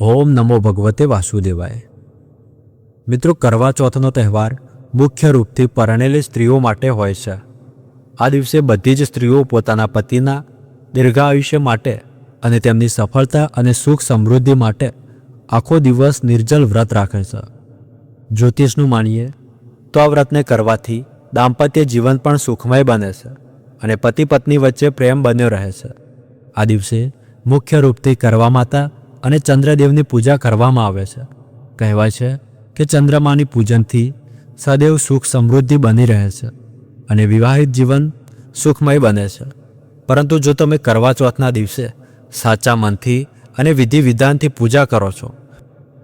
ઓમ નમો ભગવતે વાસુદેવાય. મિત્રો, કરવા ચોથનો તહેવાર મુખ્ય રૂપથી પરણેલી સ્ત્રીઓ માટે હોય છે. આ દિવસે બધી જ સ્ત્રીઓ પોતાના પતિના દીર્ઘાયુષ્ય માટે અને તેમની સફળતા અને સુખ સમૃદ્ધિ માટે આખો દિવસ નિર્જલ વ્રત રાખે છે. જ્યોતિષનું માનીએ તો આ વ્રતને કરવાથી દાંપત્ય જીવન પણ સુખમય બને છે અને પતિ પત્ની વચ્ચે પ્રેમ બન્યો રહે છે. આ દિવસે મુખ્ય રૂપથી કરવા માતા અને ચંદ્રદેવની પૂજા કરવામાં આવે છે. કહેવાય છે કે ચંદ્રમાની પૂજનથી સદૈવ સુખ સમૃદ્ધિ બની રહે છે અને વિવાહિત જીવન સુખમય બને છે. પરંતુ જો તમે કરવા ચોથના દિવસે સાચા મનથી અને વિધિ વિધાનથી પૂજા કરો છો,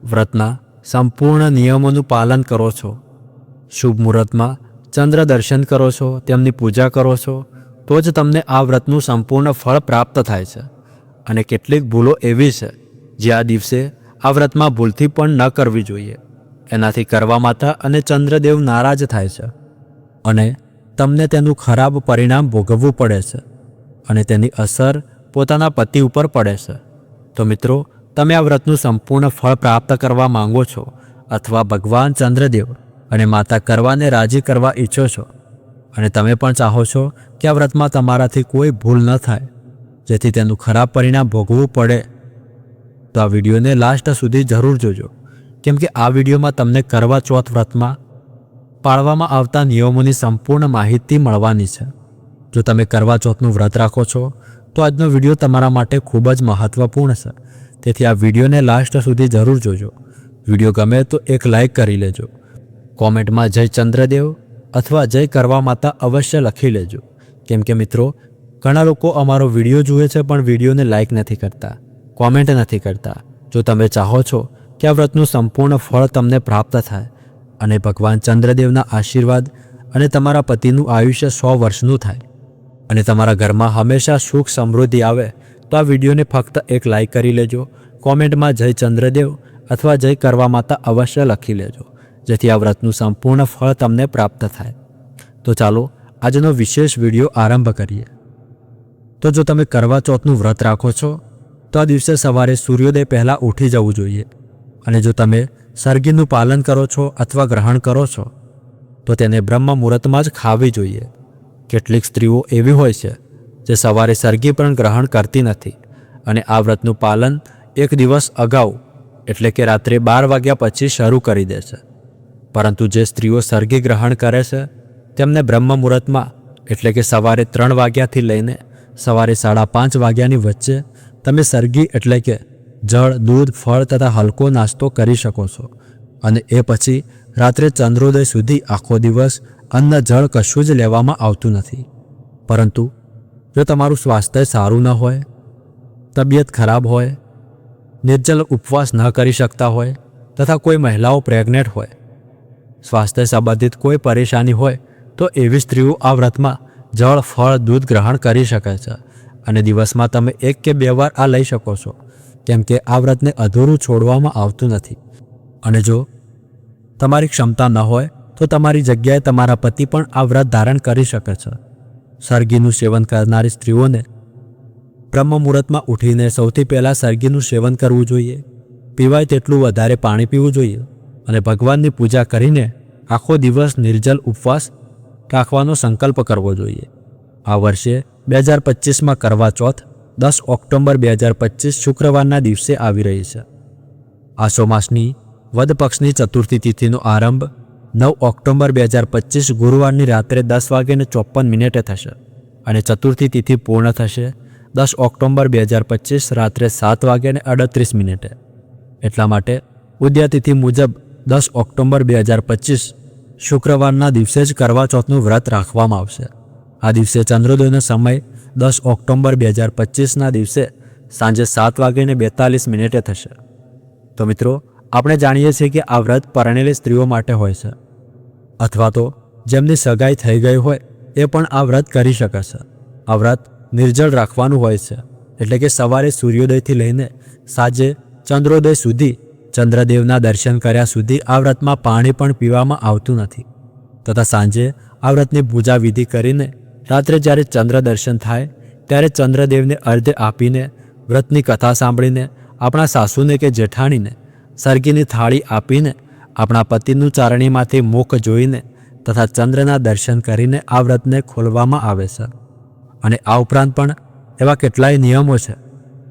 વ્રતના સંપૂર્ણ નિયમોનું પાલન કરો છો, શુભ મુહૂર્તમાં ચંદ્ર દર્શન કરો છો, તેમની પૂજા કરો છો, તો જ તમને આ વ્રતનું સંપૂર્ણ ફળ પ્રાપ્ત થાય છે. અને કેટલીક ભૂલો એવી છે જે આ દિવસે આ વ્રતમાં ભૂલથી પણ ન કરવી જોઈએ. એનાથી કરવા માતા અને ચંદ્રદેવ નારાજ થાય છે અને તમને તેનું ખરાબ પરિણામ ભોગવવું પડે છે અને તેની અસર પોતાના પતિ ઉપર પડે છે. તો મિત્રો, તમે આ વ્રતનું સંપૂર્ણ ફળ પ્રાપ્ત કરવા માંગો છો અથવા ભગવાન ચંદ્રદેવ અને માતા કરવાને રાજી કરવા ઈચ્છો છો? અને તમે પણ ચાહો છો કે આ વ્રતમાં તમારાથી કોઈ ભૂલ ન થાય, જેથી તેનું ખરાબ પરિણામ ભોગવવું પડે તો આ વિડીયોને લાસ્ટ સુધી જરૂર જોજો. કેમ કે આ વિડીયોમાં તમને કરવા ચોથ વ્રતમાં પાળવામાં આવતા નિયમોની સંપૂર્ણ માહિતી મળવાની છે. જો તમે કરવા ચોથનું વ્રત રાખો છો, તો આજનો વીડિયો તમારા માટે ખૂબ જ મહત્વપૂર્ણ છે. તેથી આ વિડીયોને લાસ્ટ સુધી જરૂર જોજો. વીડિયો ગમે તો એક લાઇક કરી લેજો. કોમેન્ટમાં જય ચંદ્રદેવ અથવા જય કરવા માતા અવશ્ય લખી લેજો. કેમ કે મિત્રો, ઘણા લોકો અમારો વીડિયો જુએ છે પણ વિડીયોને લાઈક નથી કરતા. કોમેન્ટ નથી કરતા. જો તમે ચાહો છો કે આ વ્રતનું સંપૂર્ણ ફળ તમને પ્રાપ્ત થાય અને ભગવાન ચંદ્રદેવના આશીર્વાદ અને તમારા પતિનું આયુષ્ય સો વર્ષનું થાય અને તમારા ઘરમાં હંમેશા સુખ સમૃદ્ધિ આવે, તો આ વિડીયોને ફક્ત એક લાઈક કરી લેજો, કોમેન્ટમાં જય ચંદ્રદેવ અથવા જય કરવા માતા અવશ્ય લખી લેજો, જેથી આ વ્રતનું સંપૂર્ણ ફળ તમને પ્રાપ્ત થાય. તો ચાલો, આજનો વિશેષ વીડિયો આરંભ કરીએ. તો જો તમે કરવા ચોથનું વ્રત રાખો છો તો દિવસે સવારે સૂર્યોદય પહેલાં ઉઠી જવું જોઈએ. અને જો તમે સરગીનું પાલન કરો છો અથવા ગ્રહણ કરો છો, તો તેને બ્રહ્મ મુહૂર્તમાં જ ખાવી જોઈએ. કેટલીક સ્ત્રીઓ એવી હોય છે, જે સવારે સરગી પણ ગ્રહણ કરતી નથી અને આ વ્રતનું પાલન એક દિવસ અગાઉ, એટલે કે રાત્રે બાર વાગ્યા પછી શરૂ કરી દે છે. પરંતુ જે સ્ત્રીઓ સર્ગી ગ્રહણ કરે છે, તેમને બ્રહ્મ મુહૂર્તમાં એટલે કે સવારે ત્રણ વાગ્યાથી લઈને સવારે સાડા પાંચ વાગ્યાની વચ્ચે તમે સરગી એટલે કે જળ, દૂધ, ફળ તથા હલકો નાસ્તો કરી શકો છો. અને એ પછી રાત્રે ચંદ્રોદય સુધી આખો દિવસ અન્ન જળ કશું જ લેવામાં આવતું નથી. પરંતુ જો તમારું સ્વાસ્થ્ય સારું ન હોય, તબિયત ખરાબ હોય, નિર્જલ ઉપવાસ ન કરી શકતા હોય તથા કોઈ મહિલાઓ પ્રેગ્નેન્ટ હોય, સ્વાસ્થ્ય સંબંધિત કોઈ પરેશાની હોય તો એવી સ્ત્રીઓ આ વ્રતમાં જળ, ફળ, દૂધ ગ્રહણ કરી શકે છે. અને દિવસમાં તમે એક કે બે વાર આ લઈ શકો છો, કેમ કે આ વ્રતને અધૂરું છોડવામાં આવતું નથી. અને જો તમારી ક્ષમતા ન હોય, તો તમારી જગ્યાએ તમારા પતિ પણ આ વ્રત ધારણ કરી શકે છે. સરગીનું સેવન કરનારી સ્ત્રીઓને બ્રહ્મ મુહૂર્તમાં ઉઠીને સૌથી પહેલાં સરગીનું સેવન કરવું જોઈએ. પીવાય તેટલું વધારે પાણી પીવું જોઈએ અને ભગવાનની પૂજા કરીને આખો દિવસ નિર્જલ ઉપવાસ રાખવાનો સંકલ્પ કરવો જોઈએ. આ વર્ષે બે હજાર પચીસમાં કરવા ચોથ દસ ઓક્ટોબર બે હજાર પચીસ શુક્રવારના દિવસે આવી રહી છે. આસો માસની વદ પક્ષની ચતુર્થી તિથિનો આરંભ નવ ઓક્ટોબર બે હજાર પચીસ ગુરુવારની રાત્રે દસ વાગ્યાને ચોપન મિનિટે થશે અને ચતુર્થી તિથિ પૂર્ણ થશે દસ ઓક્ટોબર બે હજાર પચીસ રાત્રે સાત વાગ્યાને અડત્રીસ મિનિટે. એટલા માટે ઉદ્યાતિથિ મુજબ દસ ઓક્ટોબર બે હજાર પચીસ શુક્રવારના દિવસે જ કરવા ચોથનું વ્રત રાખવામાં આવશે. આ દિવસે ચંદ્રોદયનો સમય દસ ઓક્ટોબર બે હજાર પચીસના દિવસે સાંજે સાત વાગ્યાને બેતાલીસ મિનિટે થશે. તો મિત્રો, આપણે જાણીએ છીએ કે આ વ્રત પરણેલી સ્ત્રીઓ માટે હોય છે. અથવા તો જેમની સગાઈ થઈ ગઈ હોય, એ પણ આ વ્રત કરી શકે છે. આ વ્રત નિર્જળ રાખવાનું હોય છે. એટલે કે સવારે સૂર્યોદયથી લઈને સાંજે ચંદ્રોદય સુધી, ચંદ્રદેવના દર્શન કર્યા સુધી આ વ્રતમાં પાણી પણ પીવામાં આવતું નથી. તથા સાંજે આ વ્રતની પૂજા વિધિ કરીને રાત્રે જ્યારે ચંદ્ર દર્શન થાય, ત્યારે ચંદ્રદેવને અર્ધ આપીને, વ્રતની કથા સાંભળીને, આપણા સાસુને કે જેઠાણીને, સરગીની થાળી આપીને, આપણા પતિનું ચારણીમાંથી મુખ જોઈને તથા ચંદ્રના દર્શન કરીને આ વ્રતને ખોલવામાં આવે છે. અને આ ઉપરાંત પણ એવા કેટલાય નિયમો છે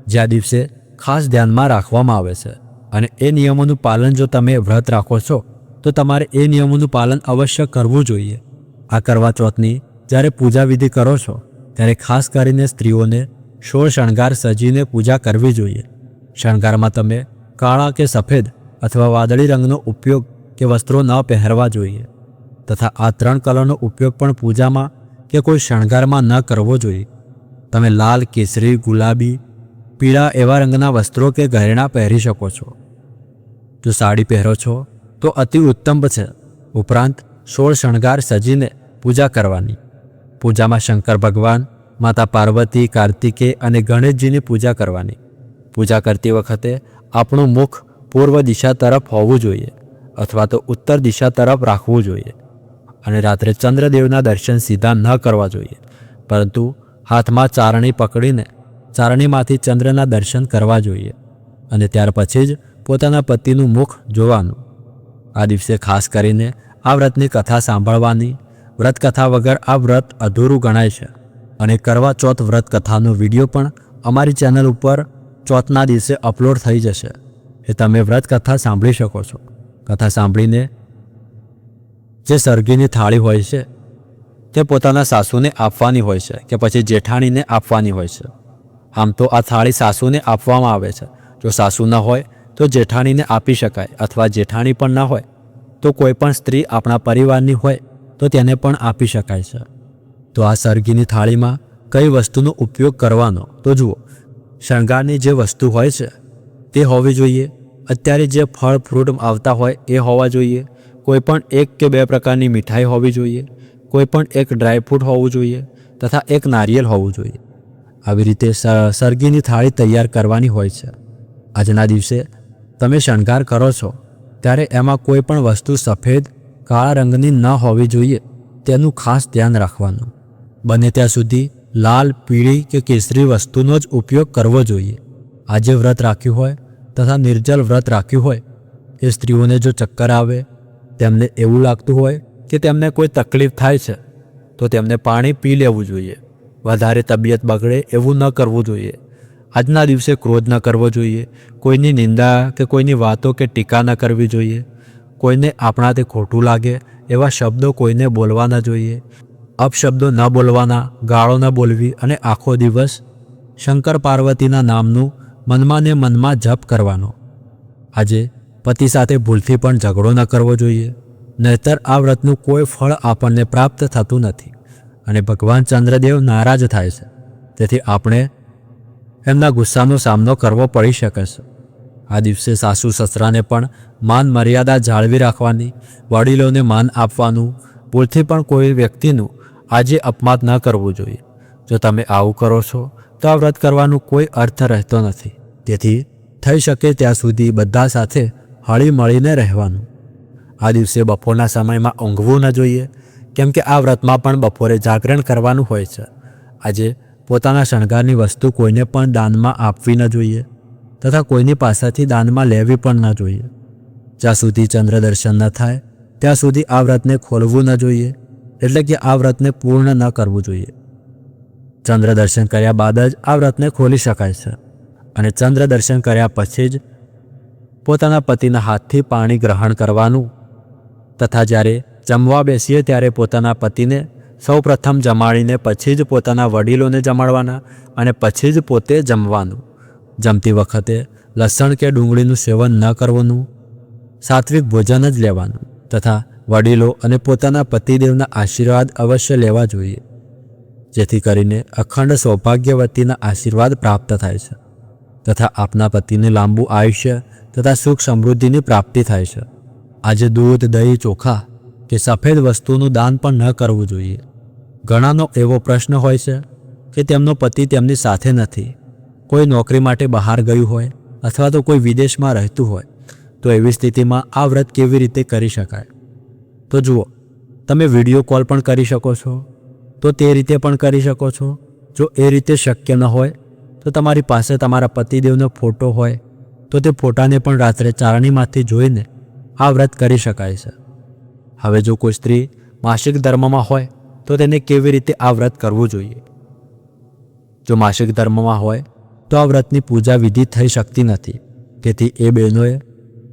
જે આ દિવસે ખાસ ધ્યાનમાં રાખવામાં આવે છે. અને એ નિયમોનું પાલન જો તમે વ્રત રાખો છો, તો તમારે એ નિયમોનું પાલન અવશ્ય કરવું જોઈએ. આ કરવા ચોથની જ્યારે પૂજા વિધિ કરો છો, ત્યારે ખાસ કરીને સ્ત્રીઓને સોળ શણગાર સજીને પૂજા કરવી જોઈએ. શણગારમાં તમે કાળા કે સફેદ અથવા વાદળી રંગનો ઉપયોગ કે વસ્ત્રો ન પહેરવા જોઈએ. તથા આ ત્રણ કલરનો ઉપયોગ પણ પૂજામાં કે કોઈ શણગારમાં ન કરવો જોઈએ. તમે લાલ, કેસરી, ગુલાબી, પીળા એવા રંગના વસ્ત્રો કે ઘરેણાં પહેરી શકો છો. જો સાડી પહેરો છો, તો અતિ ઉત્તમ છે. ઉપરાંત સોળ શણગાર સજીને પૂજા કરવાની. પૂજામાં શંકર ભગવાન, માતા પાર્વતી, કાર્તિકે અને ગણેશજીની પૂજા કરવાની. પૂજા કરતી વખતે આપણું મુખ પૂર્વ દિશા તરફ હોવું જોઈએ અથવા તો ઉત્તર દિશા તરફ રાખવું જોઈએ અને રાત્રે ચંદ્રદેવના દર્શન સીધા ન કરવા જોઈએ. પરંતુ હાથમાં ચારણી પકડીને ચારણીમાંથી ચંદ્રના દર્શન કરવા જોઈએ અને ત્યાર પછી જ પોતાના પતિનું મુખ જોવાનું. આ દિવસે ખાસ કરીને આ વ્રતની કથા સાંભળવાની વ્રત કથા વગર આ વ્રત અધૂરું ગણાય છે. અને કરવા ચોથ વ્રતકથાનો વીડિયો પણ અમારી ચેનલ ઉપર ચોથના દિવસે અપલોડ થઈ જશે. એ તમે વ્રતકથા સાંભળી શકો છો. કથા સાંભળીને જે સરગીની થાળી હોય છે, તે પોતાના સાસુને આપવાની હોય છે કે પછી જેઠાણીને આપવાની હોય છે. આમ તો આ થાળી સાસુને આપવામાં આવે છે. જો સાસુ ન હોય, તો જેઠાણીને આપી શકાય અથવા જેઠાણી પણ ન હોય, તો કોઈ પણ સ્ત્રી આપણા પરિવારની હોય તો તેને પણ આપી શકાય છે. તો આ સરગીની થાળીમાં કઈ વસ્તુનો ઉપયોગ કરવાનો? તો જુઓ, શણગારની જે વસ્તુ હોય છે, તે હોવી જોઈએ. અત્યારે જે ફળ ફ્રૂટ આવતા હોય એ હોવા જોઈએ. કોઈ પણ એક કે બે પ્રકારની મીઠાઈ હોવી જોઈએ. કોઈ પણ એક ડ્રાયફ્રૂટ હોવું જોઈએ તથા એક નારિયેલ હોવું જોઈએ. આવી રીતે સરગીની થાળી તૈયાર કરવાની હોય છે. આજના દિવસે તમે શણગાર કરો છો, ત્યારે એમાં કોઈ પણ વસ્તુ સફેદ કાળા રંગની ન હોવી જોઈએ, તેનું ખાસ ધ્યાન રાખવાનું. બને ત્યાં સુધી લાલ, પીળી કે કેસરી વસ્તુનો જ ઉપયોગ કરવો જોઈએ. આજે વ્રત રાખ્યું હોય તથા નિર્જલ વ્રત રાખ્યું હોય, એ સ્ત્રીઓને જો ચક્કર આવે, તેમને એવું લાગતું હોય કે તેમને કોઈ તકલીફ થાય છે, તો તેમને પાણી પી લેવું જોઈએ. વધારે તબિયત બગડે એવું ન કરવું જોઈએ. આજના દિવસે ક્રોધ ન કરવો જોઈએ, કોઈની નિંદા કે કોઈની વાતો કે ટીકા ન કરવી જોઈએ. કોઈને આપણાથી ખોટું લાગે, એવા શબ્દો કોઈને બોલવા ન જોઈએ. અપશબ્દો ન બોલવાના, ગાળો ન બોલવી અને આખો દિવસ શંકર પાર્વતીના નામનું મનમાં ને મનમાં જપ કરવાનો. આજે પતિ સાથે ભૂલથી પણ ઝઘડો ન કરવો જોઈએ, નહીતર આ વ્રતનું કોઈ ફળ આપણને પ્રાપ્ત થતું નથી અને ભગવાન ચંદ્રદેવ નારાજ થાય છે. તેથી આપણે એમના ગુસ્સાનો સામનો કરવો પડી શકે છે. આ દિવસે સાસુ સસરાને પણ માન મર્યાદા જાળવી રાખવાની, વડીલોને માન આપવાનું, ભૂલથી પણ કોઈ વ્યક્તિનું આજે અપમાન ન કરવું જોઈએ. જો તમે આવું કરો છો, તો આ વ્રત કરવાનું કોઈ અર્થ રહેતો નથી. તેથી થઈ શકે ત્યાં સુધી બધા સાથે હળી મળીને રહેવાનું. આ દિવસે બપોરના સમયમાં ઊંઘવું ન જોઈએ, કેમ કે આ વ્રતમાં પણ બપોરે જાગરણ કરવાનું હોય છે. આજે પોતાના શણગારની વસ્તુ કોઈને પણ દાનમાં આપવી ન જોઈએ. તથા કોઈની પાસેથી દાનમાં લેવી પણ ન જોઈએ. જ્યાં સુધી ચંદ્ર દર્શન ન થાય, ત્યાં સુધી આ વ્રતને ખોલવું ન જોઈએ, એટલે કે આ વ્રતને પૂર્ણ ન કરવું જોઈએ. ચંદ્ર દર્શન કર્યા બાદ જ આ વ્રતને ખોલી શકાય છે અને ચંદ્ર દર્શન કર્યા પછી જ પોતાના પતિના હાથથી પાણી ગ્રહણ કરવાનું તથા જ્યારે જમવા બેસીએ ત્યારે પોતાના પતિને સૌ પ્રથમ જમાડીને પછી જ પોતાના વડીલોને જમાડવાના અને પછી જ પોતે જમવાનું. જમતી વખતે લસણ કે ડુંગળીનું સેવન ન કરવાનું, સાત્વિક ભોજન જ લેવાનું તથા વડીલો અને પોતાના પતિદેવના આશીર્વાદ અવશ્ય લેવા જોઈએ, જેથી કરીને અખંડ સૌભાગ્યવતીના આશીર્વાદ પ્રાપ્ત થાય છે તથા આપના પતિને લાંબુ આયુષ્ય તથા સુખ સમૃદ્ધિની પ્રાપ્તિ થાય છે. આજે દૂધ, દહીં, ચોખા કે સફેદ વસ્તુનું દાન પણ ન કરવું જોઈએ. ઘણાનો એવો પ્રશ્ન હોય છે કે તેમનો પતિ તેમની સાથે નથી. કોઈ નોકરી માટે બહાર ગયું હોય અથવા તો કોઈ વિદેશમાં રહેતું હોય, તો એવી સ્થિતિમાં આ વ્રત કેવી રીતે કરી શકાય? તો જુઓ, તમે વીડિયો કોલ પણ કરી શકો છો. તો તે રીતે પણ કરી શકો છો. જો એ રીતે શક્ય ન હોય, તો તમારી પાસે તમારા પતિદેવનો ફોટો હોય, તો તે ફોટાને પણ રાત્રે ચારણીમાંથી જોઈને આ વ્રત કરી શકાય છે. હવે જો કોઈ સ્ત્રી માસિક ધર્મમાં હોય, તો તેને કેવી રીતે આ વ્રત કરવું જોઈએ? જો માસિક ધર્મમાં હોય તો આ વ્રતની પૂજા વિધિ થઈ શકતી નથી. તેથી એ બહેનોએ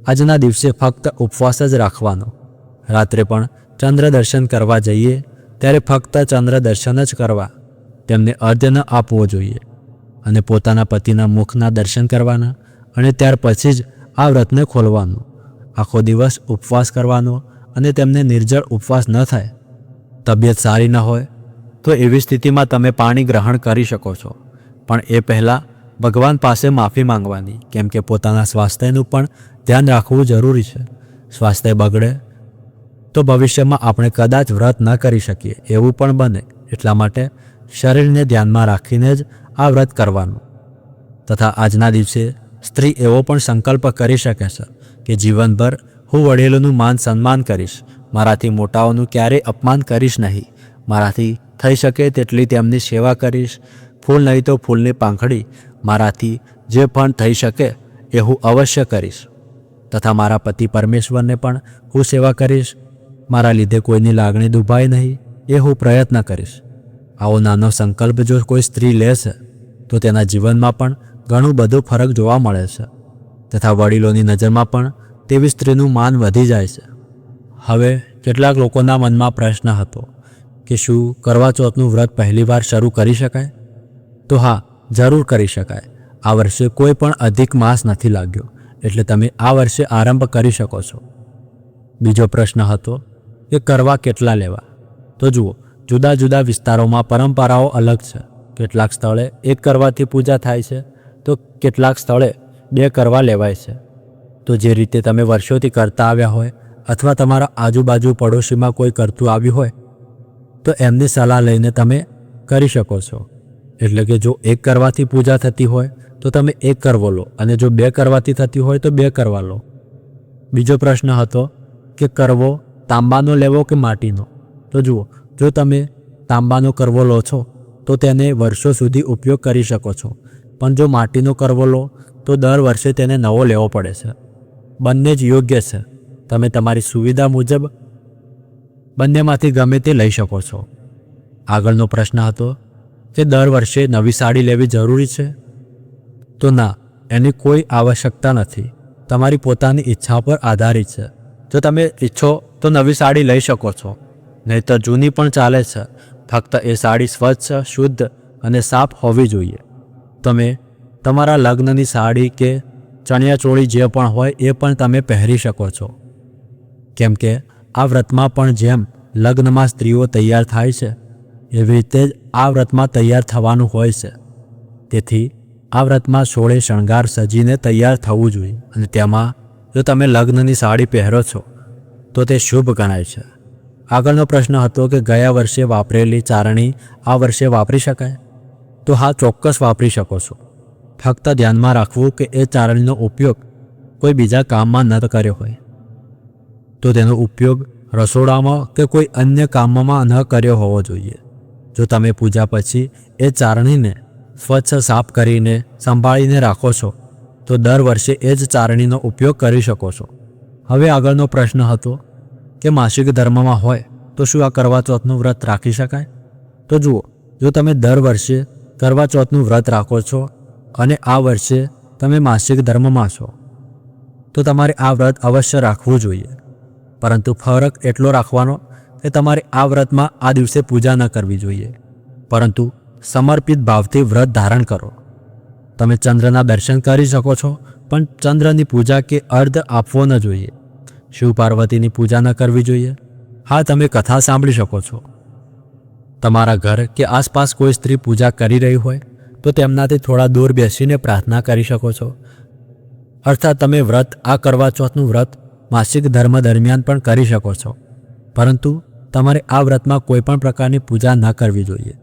આજના દિવસે ફક્ત ઉપવાસ જ રાખવાનો. રાત્રે પણ ચંદ્ર દર્શન કરવા જઈએ, ત્યારે ફક્ત ચંદ્ર દર્શન જ કરવા. તેમને અર્ધ્ય ન આપવો જોઈએ. અને પોતાના પતિના મુખના દર્શન કરવાના અને ત્યાર પછી જ આ વ્રતને ખોલવાનું. આખો દિવસ ઉપવાસ કરવાનો અને તેમને નિર્જળ ઉપવાસ ન થાય. તબિયત સારી ન હોય, તો એવી સ્થિતિમાં તમે પાણી ગ્રહણ કરી શકો છો. પણ એ પહેલાં ભગવાન પાસે માફી માંગવાની, કેમ કે પોતાના સ્વાસ્થ્યનું પણ ધ્યાન રાખવું જરૂરી છે. સ્વાસ્થ્ય બગડે તો ભવિષ્યમાં આપણે કદાચ વ્રત ન કરી શકીએ, એવું પણ બને. એટલા માટે શરીરને ધ્યાનમાં રાખીને જ આ વ્રત કરવાનું. તથા આજના દિવસે સ્ત્રી એવો પણ સંકલ્પ કરી શકે છે કે જીવનભર હું વડીલોનું માન સન્માન કરીશ, મારાથી મોટાઓનું ક્યારેય અપમાન કરીશ નહીં. મારાથી થઈ શકે તેટલી તેમની સેવા કરીશ. ફૂલ નહીં તો ફૂલની પાંખડી મારાથી જે પણ થઈ શકે એ હું અવશ્ય કરીશ. તથા મારા પતિ પરમેશ્વરને પણ હું સેવા કરીશ. મારા લીધે કોઈની લાગણી દુભાય નહીં, એ હું પ્રયત્ન કરીશ. આવો નાનો સંકલ્પ જો કોઈ સ્ત્રી લે છે, તો તેના જીવનમાં પણ ઘણું બધું ફરક જોવા મળે છે. તથા વડીલોની નજરમાં પણ તેવી સ્ત્રીનું માન વધી જાય છે. હવે કેટલાક લોકોના મનમાં પ્રશ્ન હતો કે શું કરવા ચોથનું વ્રત પહેલીવાર શરૂ કરી શકાય? તો હા જરૂર કરી શકાય. આ વર્ષે કોઈ પણ અધિક માસ નથી લાગ્યો, એટલે તમે આ વર્ષે આરંભ કરી શકો છો. બીજો પ્રશ્ન હતો કે કરવા કેટલા લેવા? તો જુઓ, જુદા જુદા વિસ્તારોમાં પરંપરાઓ અલગ છે. કેટલાક સ્થળે એક કરવાથી પૂજા થાય છે, તો કેટલાક સ્થળે બે કરવા લેવાય છે. તો જે રીતે તમે વર્ષોથી કરતા આવ્યા હોય, અથવા તમારા આજુબાજુ પડોશીમાં કોઈ કરતું આવ્યું હોય, તો એમની સલાહ લઈને તમે કરી શકો છો. એટલે કે જો એક કરવાથી પૂજા થતી હોય, તો તમે એક કરવો લો. અને જો બે કરવાથી થતી હોય, તો બે કરવા લો. બીજો પ્રશ્ન હતો કે કરવો તાંબાનો લેવો કે માટીનો? તો જુઓ, જો તમે તાંબાનો કરવો લો છો, તો તેને વર્ષો સુધી ઉપયોગ કરી શકો છો. પણ જો માટીનો કરવો લો, તો દર વર્ષે તેને નવો લેવો પડે છે. બંને જ યોગ્ય છે. તમે તમારી સુવિધા મુજબ બંનેમાંથી ગમે તે લઈ શકો છો. આગળનો પ્રશ્ન હતો કે દર વર્ષે નવી સાડી લેવી જરૂરી છે? તો ના, એની કોઈ આવશ્યકતા નથી. તમારી પોતાની ઈચ્છા પર આધારિત છે. જો તમે ઈચ્છો તો નવી સાડી લઈ શકો છો. નહીં તો જૂની પણ ચાલે છે. ફક્ત એ સાડી સ્વચ્છ, શુદ્ધ અને સાફ હોવી જોઈએ. તમે તમારા લગ્નની સાડી કે ચણિયાચોળી જે પણ હોય એ પણ તમે પહેરી શકો છો. કેમ કે આ વ્રતમાં પણ જેમ લગ્નમાં સ્ત્રીઓ તૈયાર થાય છે એવી રીતે જ આ વ્રતમાં તૈયાર થવાનું હોય છે. તેથી આ વ્રતમાં સોળે શણગાર સજીને તૈયાર થવું જોઈએ અને તેમાં જો તમે લગ્નની સાડી પહેરો છો, તો તે શુભ ગણાય છે. આગળનો પ્રશ્ન હતો કે ગયા વર્ષે વાપરેલી ચારણી આ વર્ષે વાપરી શકાય? તો હા, ચોક્કસ વાપરી શકો છો. ફક્ત ધ્યાનમાં રાખવું કે એ ચારણીનો ઉપયોગ કોઈ બીજા કામમાં ન કર્યો હોય. તો તેનો ઉપયોગ રસોડામાં કે કોઈ અન્ય કામમાં ન કર્યો હોવો જોઈએ. જો તમે પૂજા પછી એ ચારણીને સ્વચ્છ સાફ કરીને સંભાળીને રાખો છો, તો દર વર્ષે એ જ ચારણીનો ઉપયોગ કરી શકો છો. હવે આગળનો પ્રશ્ન હતો કે માસિક ધર્મમાં હોય તો શું આ કરવા ચોથનું વ્રત રાખી શકાય? તો જુઓ, જો તમે દર વર્ષે કરવા ચોથનું વ્રત રાખો છો અને આ વર્ષે તમે માસિક ધર્મમાં છો, તો તમારે આ વ્રત અવશ્ય રાખવું જોઈએ. પરંતુ ફરક એટલો રાખવાનો કે તમારે આ વ્રતમાં આ દિવસે પૂજા ન કરવી જોઈએ. પરંતુ સમર્પિત ભાવથી વ્રત ધારણ કરો. તમે ચંદ્રના દર્શન કરી શકો છો, પણ ચંદ્રની પૂજા કે અર્ધ આપવો ન જોઈએ. શિવ પાર્વતીની પૂજા ન કરવી જોઈએ. હા, તમે કથા સાંભળી શકો છો. તમારા ઘર કે આસપાસ કોઈ સ્ત્રી પૂજા કરી રહી હોય, તો તેમનાથી થોડા દૂર બેસીને પ્રાર્થના કરી શકો છો. અર્થાત તમે વ્રત આ કરવા ચોથનું વ્રત માસિક ધર્મ દરમિયાન પણ કરી શકો છો. પરંતુ તમારે આ વ્રતમાં કોઈ પણ પ્રકારની પૂજા ન કરવી જોઈએ.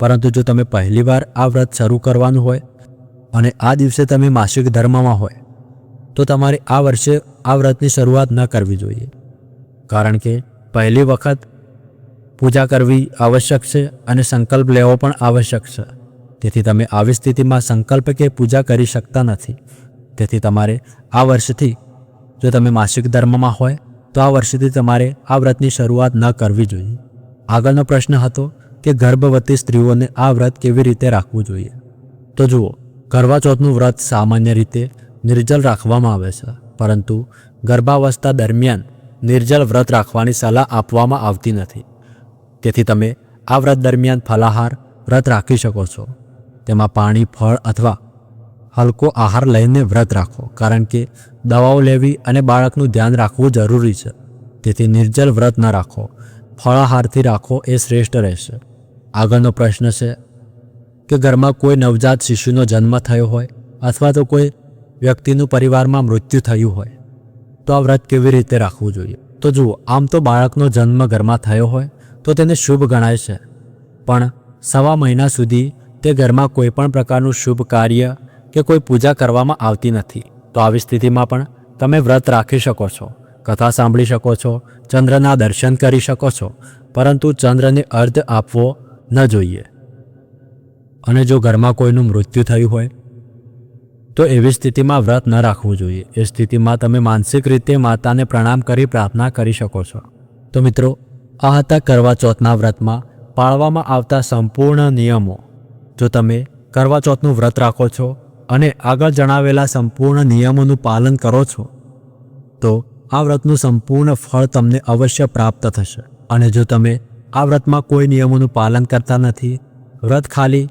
પરંતુ જો તમે પહેલીવાર આ વ્રત શરૂ કરવાનું હોય અને આ દિવસે તમે માસિક ધર્મમાં હોય, તો તમારે આ વર્ષે આ વ્રતની શરૂઆત ન કરવી જોઈએ. કારણ કે પહેલી વખત પૂજા કરવી આવશ્યક છે અને સંકલ્પ લેવો પણ આવશ્યક છે. તેથી તમે આવી સ્થિતિમાં સંકલ્પ કે પૂજા કરી શકતા નથી. તેથી તમારે આ વર્ષથી, જો તમે માસિક ધર્મમાં હોય તો આ વર્ષેથી તમારે આ વ્રતની શરૂઆત ન કરવી જોઈએ. આગળનો પ્રશ્ન હતો કે ગર્ભવતી સ્ત્રીઓને આ વ્રત કેવી રીતે રાખવું જોઈએ? તો જુઓ કરવા ચોથનું વ્રત સામાન્ય રીતે નિર્જલ રાખવામાં આવે છે, પરંતુ ગર્ભાવસ્થા દરમિયાન નિર્જલ વ્રત રાખવાની સલાહ આપવામાં આવતી નથી. તેથી તમે આ વ્રત દરમિયાન ફલાહાર વ્રત રાખી શકો છો. તેમાં પાણી, ફળ અથવા હલકો આહાર લઈને વ્રત રાખો, કારણ કે દવાઓ લેવી અને બાળકનું ધ્યાન રાખવું જરૂરી છે. તેથી નિર્જલ વ્રત ન રાખો. ફળાહારથી રાખો એ શ્રેષ્ઠ રહેશે. આગળનો પ્રશ્ન છે કે ઘરમાં કોઈ નવજાત શિશુનો જન્મ થયો હોય અથવા તો કોઈ વ્યક્તિનું પરિવારમાં મૃત્યુ થયું હોય, તો આ વ્રત કેવી રીતે રાખવું જોઈએ? તો જુઓ, આમ તો બાળકનો જન્મ ઘરમાં થયો હોય તો તેને શુભ ગણાય છે. પણ સવા મહિના સુધી તે ઘરમાં કોઈ પણ પ્રકારનું શુભ કાર્ય કે કોઈ પૂજા કરવામાં આવતી નથી. તો આવી સ્થિતિમાં પણ તમે વ્રત રાખી શકો છો, કથા સાંભળી શકો છો, ચંદ્રના દર્શન કરી શકો છો, પરંતુ ચંદ્રને અર્ધ આપવો ન જોઈએ. અને જો ઘરમાં કોઈનું મૃત્યુ થયું હોય, તો એવી સ્થિતિમાં વ્રત ન રાખવું જોઈએ. એ સ્થિતિમાં તમે માનસિક રીતે માતાને પ્રણામ કરી પ્રાર્થના કરી શકો છો. તો મિત્રો, આ હતા કરવા ચોથના વ્રતમાં પાળવામાં આવતા સંપૂર્ણ નિયમો. જો તમે કરવા ચોથનું વ્રત રાખો છો અને આગળ જણાવેલા સંપૂર્ણ નિયમોનું પાલન કરો છો, તો આ વ્રતનું સંપૂર્ણ ફળ તમને અવશ્ય પ્રાપ્ત થશે. અને જો તમે આ વ્રતમાં કોઈ નિયમોનું પાલન કરતા નથી, વ્રત ખાલી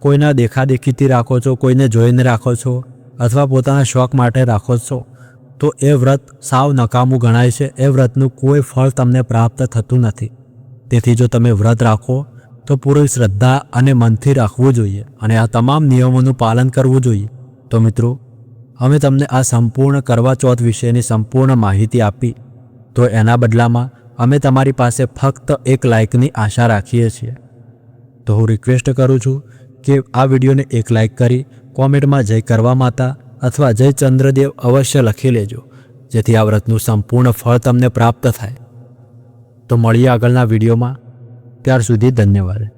કોઈના દેખાદેખીથી રાખો છો, કોઈને જોઈને રાખો છો, અથવા પોતાના શોખ માટે રાખો છો, તો એ વ્રત સાવ નકામું ગણાય છે. એ વ્રતનું કોઈ ફળ તમને પ્રાપ્ત થતું નથી. તેથી જો તમે વ્રત રાખો તો પૂરી શ્રદ્ધા અને મનથી રાખવું જોઈએ અને આ તમામ નિયમોનું પાલન કરવું જોઈએ. તો મિત્રો, અમે તમને આ સંપૂર્ણ કરવા ચોથ વિશેની સંપૂર્ણ માહિતી આપી. તો એના બદલામાં અમે તમારી પાસે ફક્ત એક લાઇકની આશા રાખીએ છીએ. તો હું રિક્વેસ્ટ કરું છું કે આ વિડીયોને એક લાઇક કરી કોમેન્ટમાં જય કરવા માતા અથવા જય ચંદ્રદેવ અવશ્ય લખી લેજો, જેથી આ વ્રતનું સંપૂર્ણ ફળ તમને પ્રાપ્ત થાય. તો મળીએ આગળના વિડીયોમાં. ત્યાર સુધી ધન્યવાદ.